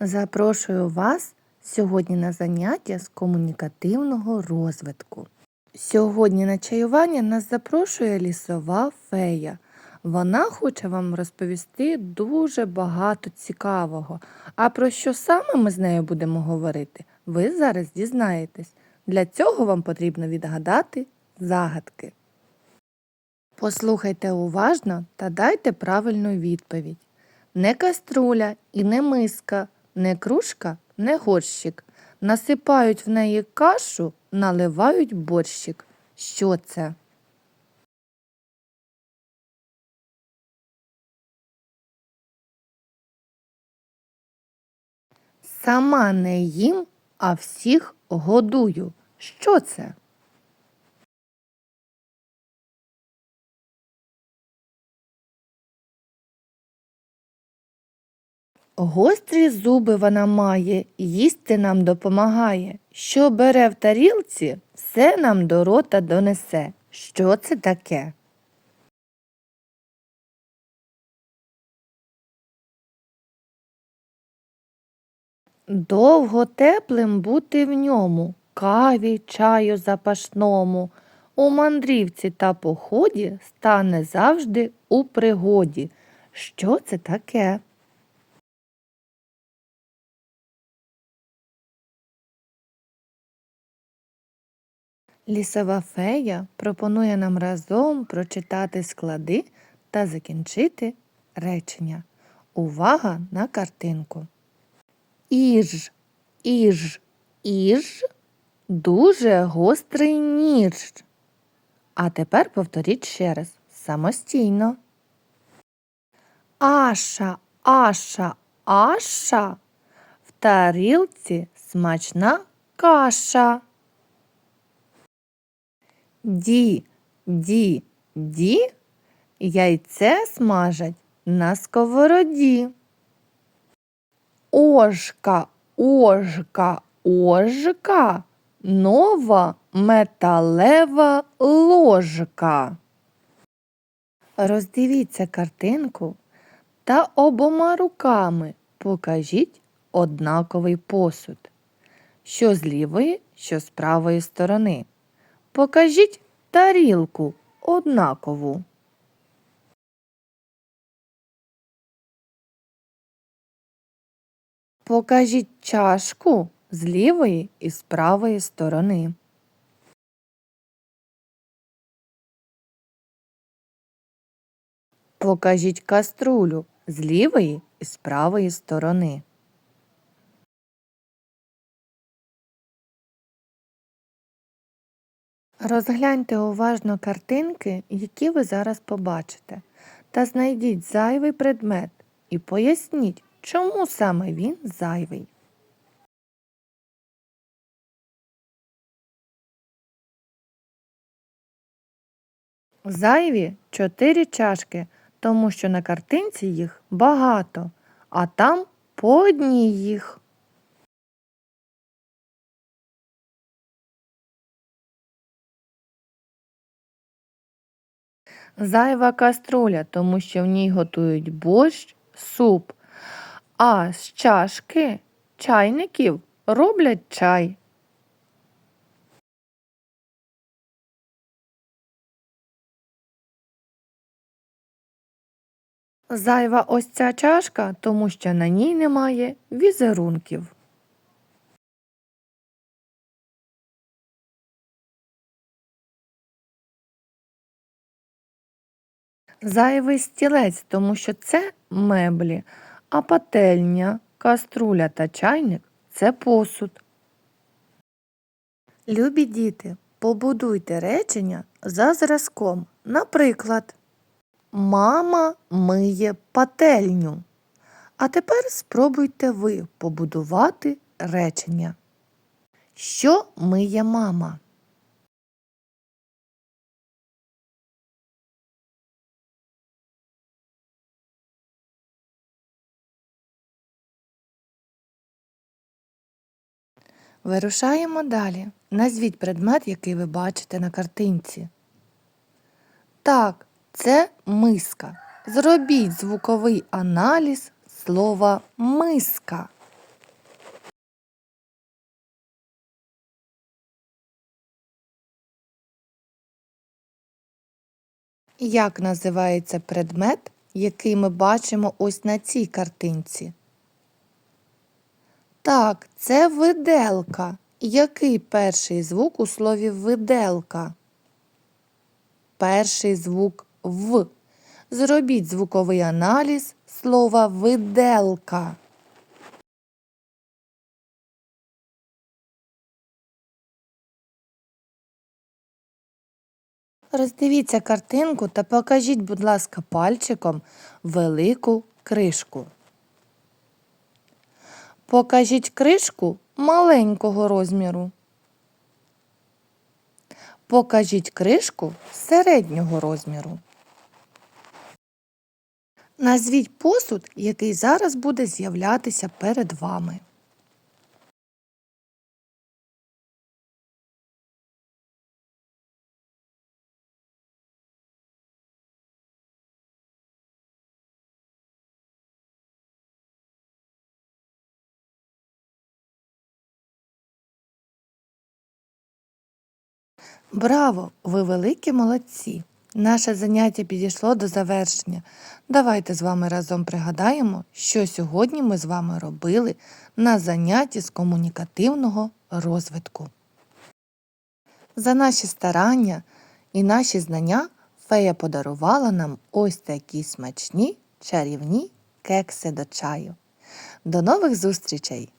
Запрошую вас сьогодні на заняття з комунікативного розвитку. Сьогодні на чаювання нас запрошує лісова фея. Вона хоче вам розповісти дуже багато цікавого. А про що саме ми з нею будемо говорити, ви зараз дізнаєтесь. Для цього вам потрібно відгадати загадки. Послухайте уважно та дайте правильну відповідь. Не каструля і не миска, не кружка, не горщик. Насипають в неї кашу, наливають борщик. Що це? Сама не їм, а всіх годую. Що це? Гострі зуби вона має, їсти нам допомагає. Що бере в тарілці, все нам до рота донесе. Що це таке? Довго теплим бути в ньому, каві, чаю запашному. У мандрівці та поході стане завжди у пригоді. Що це таке? Лісова фея пропонує нам разом прочитати склади та закінчити речення. Увага на картинку. Іж, іж, іж, дуже гострий ніж. А тепер повторіть ще раз самостійно. Аша, аша, аша, в тарілці смачна каша. Ді, ді, ді, яйце смажать на сковороді. Ожка, ожка, ожка, нова металева ложка. Роздивіться картинку та обома руками покажіть однаковий посуд. Що з лівої, що з правої сторони. Покажіть тарілку однакову. Покажіть чашку з лівої і з правої сторони. Покажіть каструлю з лівої і з правої сторони. Розгляньте уважно картинки, які ви зараз побачите, та знайдіть зайвий предмет і поясніть, чому саме він зайвий. Зайві чотири чашки, тому що на картинці їх багато, а там по одній їх. Зайва каструля, тому що в ній готують борщ, суп, а з чашки чайників роблять чай. Зайва ось ця чашка, тому що на ній немає візерунків. Зайвий стілець, тому що це меблі, а пательня, каструля та чайник це посуд. Любі діти, побудуйте речення за зразком. Наприклад, Мама миє пательню. А тепер спробуйте ви побудувати речення. Що миє мама? Вирушаємо далі. Назвіть предмет, який ви бачите на картинці. Так, це миска. Зробіть звуковий аналіз слова миска. Як називається предмет, який ми бачимо ось на цій картинці? Так, це виделка. Який перший звук у слові виделка? Перший звук В. Зробіть звуковий аналіз слова виделка. Роздивіться картинку та покажіть, будь ласка, пальчиком велику кришку. Покажіть кришку маленького розміру. Покажіть кришку середнього розміру. Назвіть посуд, який зараз буде з'являтися перед вами. Браво! Ви великі молодці! Наше заняття підійшло до завершення. Давайте з вами разом пригадаємо, що сьогодні ми з вами робили на занятті з комунікативного розвитку. За наші старання і наші знання фея подарувала нам ось такі смачні чарівні кекси до чаю. До нових зустрічей!